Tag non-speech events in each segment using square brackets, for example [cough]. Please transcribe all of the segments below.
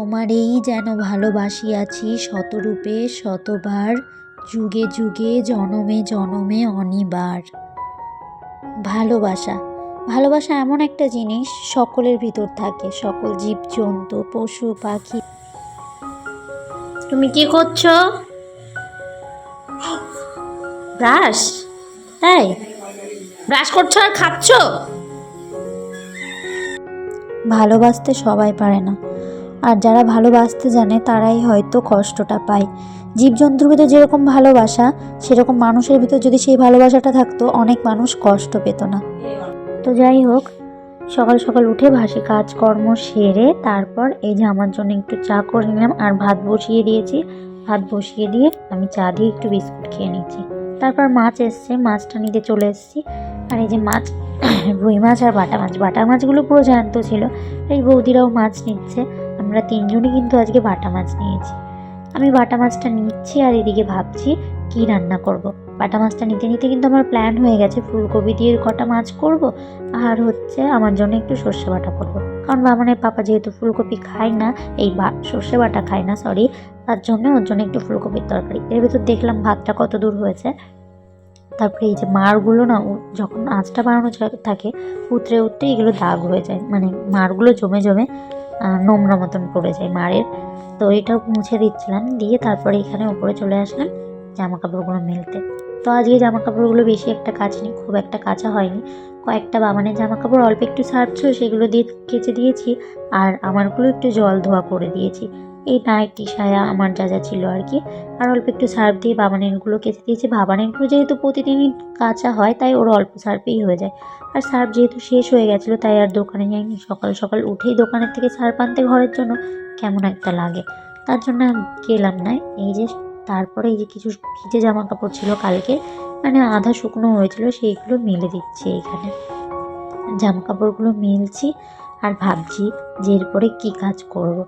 তোমারেই যেন ভালোবাসিয়াছি শতরূপে, শতবার, যুগে যুগে, জনমে জনমে, অনিবার। ভালোবাসা ভালোবাসা এমন একটা জিনিস সকলের ভিতর থাকে, সকল জীবজন্তু, পশু, পাখি। তুমি কি করছ? ব্রাশ? তাই ব্রাশ করছ আর খাচ্ছো? ভালোবাসতে সবাই পারে না। আর যারা ভালোবাসতে জানে, তারাই হয়তো কষ্টটা পায়। জীবজন্তুর ভিতর যেরকম ভালোবাসা, সেরকম মানুষের ভিতর যদি সেই ভালোবাসাটা থাকতো, অনেক মানুষ কষ্ট পেত না। তো যাই হোক, সকাল সকাল উঠে ভাসি কাজকর্ম সেরে, তারপর এই যে আমার জন্য একটু চা করে নিলাম আর ভাত বসিয়ে দিয়েছি। ভাত বসিয়ে দিয়ে আমি চা দিয়ে একটু বিস্কুট খেয়ে নিচ্ছি। তারপর মাছ এসছে, মাছটা নিতে চলে এসেছি। আর এই যে মাছ, [coughs] রুই মাছ আর বাটা মাছ। বাটা মাছগুলো পুরো জ্যান্ত ছিল। এই বৌদিরাও মাছ নিচ্ছে। আমরা তিনজনই কিন্তু আজকে বাটা মাছ নিয়েছি। আমি বাটা মাছটা নিচ্ছি আর এদিকে ভাবছি কি রান্না করব। বাটা মাছটা নিতে নিতে কিন্তু আমার প্ল্যান হয়ে গেছে। ফুলকপি দিয়ে কটা মাছ করব আর হচ্ছে আমার জন্য একটু সর্ষে বাটা করব। কারণ বামনের পাপা যেহেতু ফুলকপি খায় না, এই বা, সর্ষে বাটা খায় না সরি তার জন্য ওর জন্য একটু ফুলকপির তরকারি। এর ভিতর দেখলাম ভাতটা কত দূর হয়েছে। তারপরে এই যে মাড়গুলো না যখন আঁচটা বাড়ানো থাকে, উতরে উতরে এগুলো দাগ হয়ে যায়। মানে মাড়গুলো জমে জমে নোংরা মতন পড়ে যায় মারের তো এটাও মুছে দিচ্ছিলাম, দিয়ে তারপরে এখানে উপরে চলে আসলাম জামা কাপড়গুলো মেলতে। তো আজকে জামা কাপড়গুলো বেশি একটা কাচিনি খুব একটা কাঁচা হয়নি। কয়েকটা বাবানের জামা কাপড় অল্প একটু সারছো সেগুলো দিয়ে কেচে দিয়েছি, আর আমারগুলো একটু জল ধোয়া করে দিয়েছি। এই নাইটি সায়া আমার যা যা ছিল আর কি। আর অল্প একটু সার্ফ দিয়ে বাবানেরগুলো কেচে দিয়েছি। বাবানেরগুলো যেহেতু প্রতিদিনই কাঁচা হয়, তাই ওর অল্প সার্ফেই হয়ে যায়। আর সার্ফ যেহেতু শেষ হয়ে গেছিল, তাই আর দোকানে যাইনি সকাল সকাল উঠেই দোকানের থেকে সার্ফ আনতে ঘরের জন্য কেমন একটা লাগে। তার জন্য গেলাম না। এই যে তারপরে এই যে কিছু ভিজে জামা কাপড় ছিল কালকে মানে আধা শুকনো হয়েছিল, সেইগুলো মেলে দিচ্ছি এখানে। জামা কাপড়গুলো মেলছি আর ভাবছি যে এরপরে কী কাজ করব।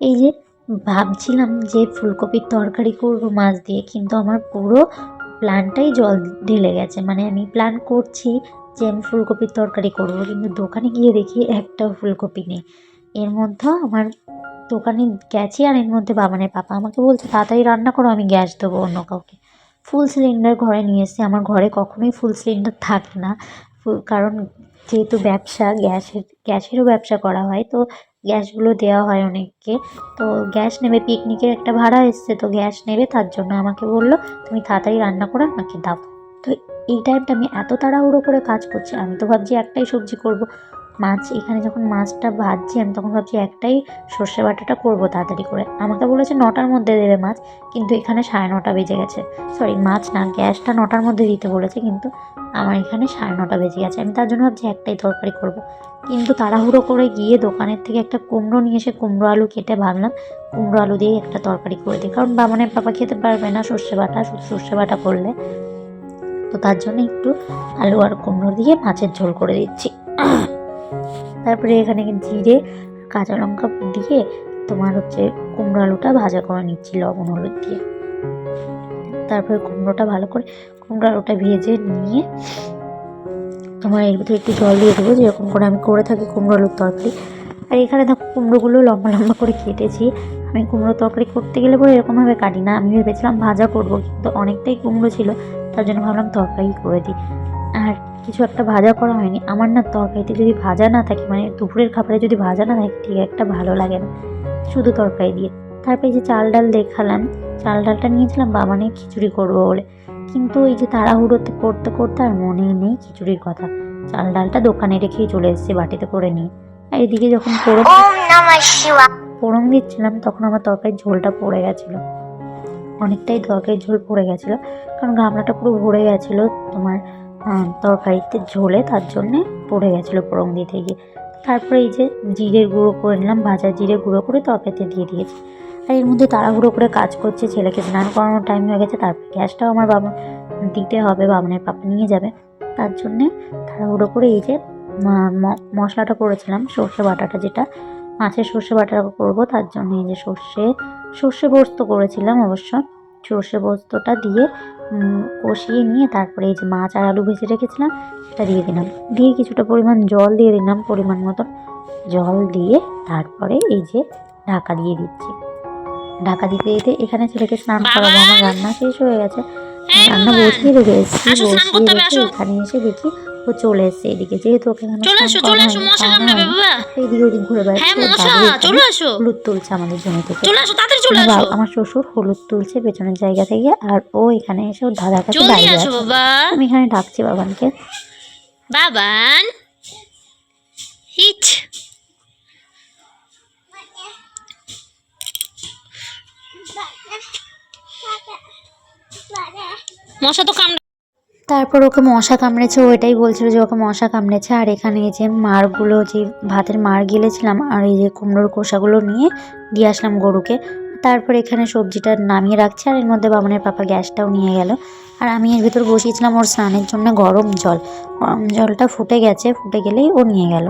এই যে ভাবছিলাম যে ফুলকপির তরকারি করব, মাছ দিয়ে, কিন্তু আমার পুরো প্ল্যানটাই জল ঢেলে গেছে। মানে আমি প্ল্যান করছি যে আমি ফুলকপির তরকারি করব, কিন্তু দোকানে গিয়ে দেখি একটাও ফুলকপি নেই। এর মধ্যে আমার দোকানে গেছি আর এর মধ্যে বাবা বাবানের পাপা আমাকে বলছে, তাড়াতাড়ি রান্না করো, আমি গ্যাস দেবো অন্য কাউকে। ফুল সিলিন্ডার ঘরে নিয়ে এসেছি। আমার ঘরে কখনোই ফুল সিলিন্ডার থাকে না। কারণ যেহেতু ব্যবসা, গ্যাসের, গ্যাসেরও ব্যবসা করা হয়, তো গ্যাসগুলো দেওয়া হয় অনেককে। তো গ্যাস নেবে, পিকনিকের একটা ভাড়া এসছে, তো গ্যাস নেবে, তার জন্য আমাকে বলল, তুমি তাড়াতাড়ি রান্না করে আমাকে দাও। তো এই টাইমটা আমি এত তাড়াহুড়ো করে কাজ করছি, আমি তো ভাবছি একটাই সবজি করব। মাছ, এখানে যখন মাছটা ভাজছি, আমি তখন ভাবছি একটাই সর্ষে বাটাটা করব তাড়াতাড়ি করে। আমাকে বলেছে নটার মধ্যে দেবে মাছ, কিন্তু এখানে সাড়ে নটা বেজে গেছে। সরি মাছ না, গ্যাসটা নটার মধ্যে দিতে বলেছে, কিন্তু আমার এখানে সাড়ে নটা বেজে গেছে। আমি তার জন্য ভাবছি একটাই তরকারি করব। কিন্তু তাড়াহুড়ো করে গিয়ে দোকানের থেকে একটা কুমড়ো নিয়ে এসে কুমড়ো আলু কেটে ভাবলাম, কুমড়ো আলু দিয়ে একটা তরকারি করে দিই। কারণ বাবানের পাপা খেতে পারবে না সর্ষে বাটা সর্ষে বাটা করলে। তো তার জন্য একটু আলু আর কুমড়ো দিয়ে মাছের ঝোল করে দিচ্ছি। তারপরে এখানে জিরে, কাঁচা লঙ্কা দিয়ে তোমার হচ্ছে কুমড়ো আলুটা ভাজা করে নিচ্ছি, লবণ, হলুদ দিয়ে। তারপরে কুমড়োটা ভালো করে, কুমড়ো আলুটা ভেজে নিয়ে তোমার এর ভিতরে একটু জল দিয়ে দেবো, যেরকম করে আমি করে থাকি কুমড়ো আলুর তরকারি। আর এখানে দেখো কুমড়োগুলো লম্বা লম্বা করে কেটেছি। আমি কুমড়ো তরকারি করতে গেলে পরে এরকমভাবে কাটি না। আমি ভেবেছিলাম ভাজা করব, কিন্তু অনেকটাই কুমড়ো ছিল, তার জন্য ভাবলাম তরকারি করে দিই। আর কিছু একটা ভাজা করা হয়নি। আমার না তরকারিতে যদি ভাজা না থাকে মানে দুপুরের খাবারে যদি ভাজা না থাকে ঠিক একটা ভালো লাগে না। শুধু তরকারি দিয়ে। তারপরে যে চাল ডাল দেখালাম চাল ডালটা নিয়েছিলাম বাবানের খিচুড়ি করব বলে। কিন্তু এই যে তাড়াহুড়োতে করতে করতে আর মনেই নেই খিচুড়ির কথা। চাল ডালটা দোকানে রেখেই চলে এসেছি বাটিতে করে নিয়ে। আর এদিকে যখন পোড়ন পোড়ন দিচ্ছিলাম তখন আমার তরকারির ঝোলটা পড়ে গেছিল। অনেকটাই তরকারির ঝোল পড়ে গেছিল কারণ গামলাটা পুরো ভরে গেছিল তোমার তরকারিতে ঝোলে তার জন্যে পড়ে গেছিল পোড়ন দিতে গিয়ে তারপরে এই যে জিরের গুঁড়ো করে নিলাম, ভাজা জিরে গুঁড়ো করে তরকারিতে দিয়ে দিয়েছি। আর এর মধ্যে তাড়াহুড়ো করে কাজ করছে ছেলেকে, স্নান করানোর টাইম হয়ে গেছে, তারপর গ্যাসটাও আমার বাবা, দিতে হবে, বাবানের পাপা নিয়ে যাবে। তার জন্যে তাড়াহুড়ো করে এই যে মশলাটা করেছিলাম, সর্ষে বাটাটা যেটা মাছের সর্ষে বাটা করব, তার জন্য এই যে সর্ষে সর্ষে পোস্ত করেছিলাম অবশ্য। সর্ষে পোস্তটা দিয়ে কষিয়ে নিয়ে তারপরে এই যে মাছ আর আলু ভেজে রেখেছিলাম সেটা দিয়ে দিলাম। দিয়ে কিছুটা পরিমাণ জল দিয়ে দিলাম পরিমাণ মতো জল দিয়ে তারপরে এই যে ঢাকা দিয়ে দিচ্ছি। ঢাকা দিতে দিতে এখানে ছেলেকে স্নান করাবো আমার রান্না শেষ হয়ে গেছে। রান্না বসিয়ে রেখে এসেছি বসিয়ে রেখে এখানে এসে দেখি ও চলে এসছে এদিকে। যেহেতু ওকে চলে আসো চলে আসো মশা কামড়াবে বাবা। ওদিক ঘুরে বেড়াচ্ছে। হ্যাঁ মশা চলে আসো। হলুদ তুলছে আমাদের জমি থেকে। চলে আসো তাড়াতাড়ি চলে আমার আসো। আমার শ্বশুর হলুদ তুলছে পেছনের জায়গা থেকে আর ও এখানে এসে ওর দাদার কাছে দাঁড়িয়ে আছে। আমি এখানে ডাকছি বাবানকে। বাবান। হিট। মশা তো কামড়া তারপর ওকে মশা কামড়েছে ও এটাই বলছিল যে ওকে মশা কামড়েছে। আর এখানে এই যে মারগুলো, যে ভাতের মার গিলেছিলাম আর এই যে কুমড়োর খোসাগুলো নিয়ে দিয়ে আসলাম গরুকে। তারপর এখানে সবজিটা নামিয়ে রাখছে আর এর মধ্যে বামনের পাপা গ্যাসটাও নিয়ে গেল। আর আমি এর ভিতর বসিয়েছিলাম ওর স্নানের জন্য গরম জল। গরম জলটা ফুটে গেছে, ফুটে গেলেই ও নিয়ে গেল।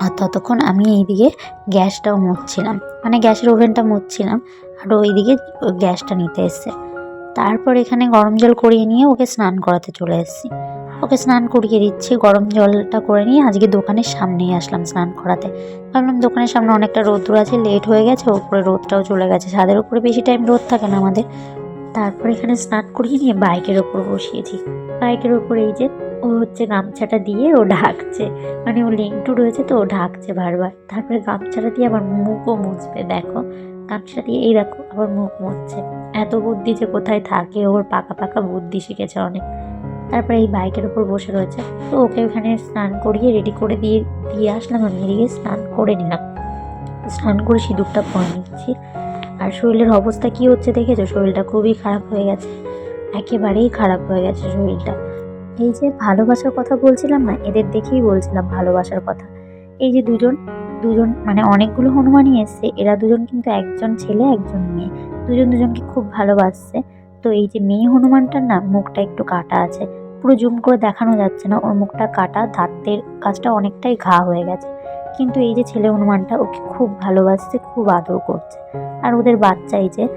আর ততক্ষণ আমি এইদিকে গ্যাসটাও মুছছিলাম। মানে গ্যাসের ওভেনটা মুছছিলাম। আর ওইদিকে গ্যাসটা নিতে এসছে। তারপর এখানে গরম জল করিয়ে নিয়ে ওকে স্নান করাতে চলে এসেছি। ওকে স্নান করিয়ে দিচ্ছি, গরম জলটা করে নিয়ে আজকে দোকানের সামনেই আসলাম স্নান করাতে। ভাবলাম দোকানের সামনে অনেকটা রোদ্র আছে লেট হয়ে গেছে, ওপরে রোদটাও চলে গেছে। ছাদের উপরে বেশি টাইম রোদ থাকে না আমাদের। তারপর এখানে স্নান করিয়ে নিয়ে বাইকের ওপর বসিয়েছি। বাইকের ওপর এই যে, ও হচ্ছে গামছাটা দিয়ে ও ঢাকছে। মানে ও লিঙ্কটু রয়েছে তো, ও ঢাকছে বারবার। তারপরে গামছাটা দিয়ে আবার মুখও মুছবে, দেখো। গামছাটা দিয়ে এই দেখো, আবার মুখ মুছছে। এত বুদ্ধি যে কোথায় থাকে, ওর পাকা পাকা বুদ্ধি শিখেছে অনেক। তারপরে এই বাইকের উপর বসে রয়েছে। তো ওকে ওখানে স্নান করিয়ে রেডি করে দিয়ে দিয়ে আসলাম। আমি এদিকে স্নান করে নিলাম। স্নান করে সিঁদুরটা পরে নিচ্ছি। আর শরীরের অবস্থা কি হচ্ছে দেখেছ? শরীরটা খুবই খারাপ হয়ে গেছে। একেবারেই খারাপ হয়ে গেছে শরীরটা। এই যে ভালোবাসার কথা বলছিলাম না, এদের দেখেই বলছিলাম ভালোবাসার কথা। এই যে দুজন দুজন মানে অনেকগুলো হনুমানই এসছে। এরা দুজন কিন্তু একজন ছেলে, একজন মেয়ে। দুজন দুজনকে খুব ভালোবাসছে। তো এই যে মেয়ে হনুমানটার না মুখটা একটু কাটা আছে। পুরো জুম করে দেখানো যাচ্ছে না, ওর মুখটা কাটা, দাঁতের কাজটা অনেকটাই ঘা হয়ে গেছে। কিন্তু এই যে ছেলে হনুমানটা ওকে খুব ভালোবাসছে, খুব আদর করছে। আর ওদের বাচ্চা এই যে,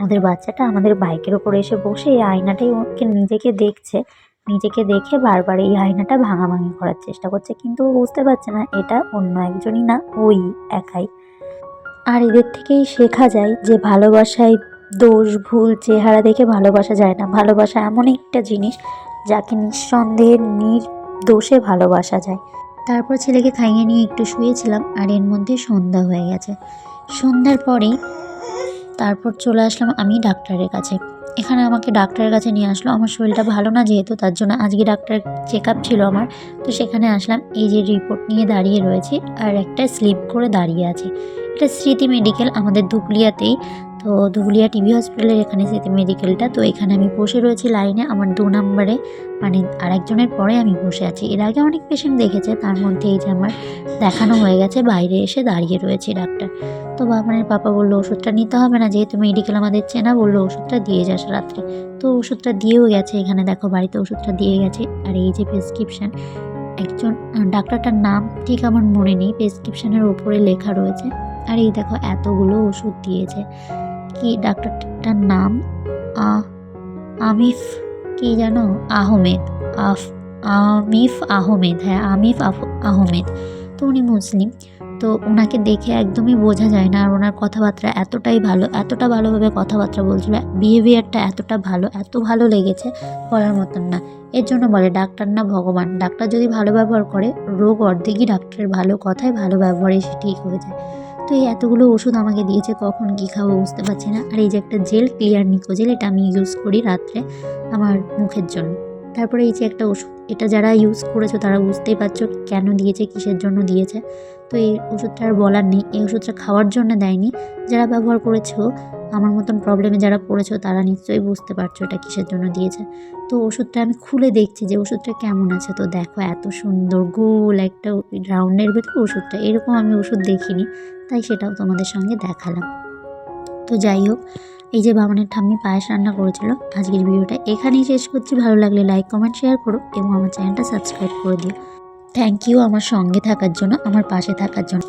ওদের বাচ্চাটা আমাদের বাইকের ওপরে এসে বসে এই আয়নাটাই ওকে নিজেকে দেখছে। নিজেকে দেখে বারবার এই আয়নাটা ভাঙাভাঙি করার চেষ্টা করছে। কিন্তু ও বুঝতে পারছে না, এটা অন্য একজনই না, ওই একাই। আর এদের থেকেই শেখা যায় যে ভালোবাসায় দোষ, ভুল, চেহারা দেখে ভালোবাসা যায় না। ভালোবাসা এমন একটা জিনিস যাকে নিঃসন্দেহে নির্দোষে ভালোবাসা যায়। তারপর ছেলেকে খাইয়ে নিয়ে একটু শুয়েছিলাম আর এর মধ্যে সন্ধ্যা হয়ে গেছে। সন্ধ্যার পরেই তারপর চলে আসলাম আমি ডাক্তারের কাছে। এখানে আমাকে ডাক্তারের কাছে নিয়ে আসলো। আমার শরীরটা ভালো না যেহেতু, তার জন্য আজকে ডাক্তার চেক আপ ছিল আমার। তো সেখানে আসলাম, এই যে রিপোর্ট নিয়ে দাঁড়িয়ে রয়েছে আর একটা স্লিপ করে দাঁড়িয়ে আছে। এটা স্মৃতি মেডিকেল আমাদের ধুবলিয়াতেই তো ধুলিয়া টিভি হসপিটালের এখানে স্মৃতি মেডিকেলটা তো এখানে আমি বসে রয়েছি লাইনে আমার দু নম্বরে মানে আরেকজনের পরে আমি বসে আছি। এর আগে অনেক পেশেন্ট দেখেছে, তার মধ্যে এই যে আমার দেখানো হয়ে গেছে, বাইরে এসে দাঁড়িয়ে রয়েছে ডাক্তার তো বাবানের পাপা বলল, ওষুধটা নিতে হবে না, যেহেতু মেডিকেল আমাদের চেনা, বলল ওষুধটা দিয়ে যাস রাত্রে। তো ওষুধটা দিয়েও গেছে এখানে, দেখো বাড়িতে ওষুধটা দিয়ে গেছে। আর এই যে প্রেসক্রিপশান একজন ডাক্তারটার নাম ঠিক আমার মনে নেই প্রেসক্রিপশানের ওপরে লেখা রয়েছে। আর এই দেখো, এতগুলো ওষুধ দিয়েছে। কি ডাক্তারটার নাম? আ- আমিফ, কি জানো? আহমেদ। আফ, আমিফ আহমেদ হ্যাঁ আমিফ আফ- আহমেদ। তো উনি মুসলিম। তো ওনাকে দেখে একদমই বোঝা যায় না, আর ওনার কথাবার্তা এতটাই ভালো, এতটা ভালোভাবে কথাবার্তা বলছিল বিহেভিয়ারটা এতটা ভালো, এত ভালো লেগেছে বলার মতন না। এর জন্য বলে, ডাক্তার না ভগবান। ডাক্তার যদি ভালো ব্যবহার করে, রোগ অর্ধেকই ডাক্তারের ভালো কথায় ভালো ব্যবহারে সে ঠিক হয়ে যায়। তো এই এতগুলো ওষুধ আমাকে দিয়েছে, কখন কী খাব বুঝতে পারছি না। আর এই যে একটা জেল, ক্লিয়ার নিকো জেল এটা আমি ইউজ করি রাত্রে আমার মুখের জন্য। তারপরে এই যে একটা ওষুধ, এটা যারা ইউজ করেছ তারা বুঝতেই পারছ কেন দিয়েছে, কিসের জন্য দিয়েছে। তো এই ওষুধটা আর বলার নেই, এই ওষুধটা খাওয়ার জন্য দেয়নি। যারা ব্যবহার করেছ আমার মতন প্রবলেমে যারা পড়েছো, তারা নিশ্চয়ই বুঝতে পারছ এটা কিসের জন্য দিয়েছে। তো ওষুধটা আমি খুলে দেখছি যে ওষুধটা কেমন আছে। তো দেখো এত সুন্দর গোল একটা রাউন্ডের ভেতরে ওষুধটা, এরকম আমি ওষুধ দেখিনি, তাই সেটাও তোমাদের সঙ্গে দেখালাম। তো যাই হোক, এই যে বাবানের ঠাম্মি পায়েস রান্না করেছিল, আজকের ভিডিওটা এখানেই শেষ করছি। ভালো লাগলে লাইক কমেন্ট শেয়ার করো এবং আমার চ্যানেলটা সাবস্ক্রাইব করে দিও। থ্যাংক ইউ আমার সঙ্গে থাকার জন্য, আমার পাশে থাকার জন্য।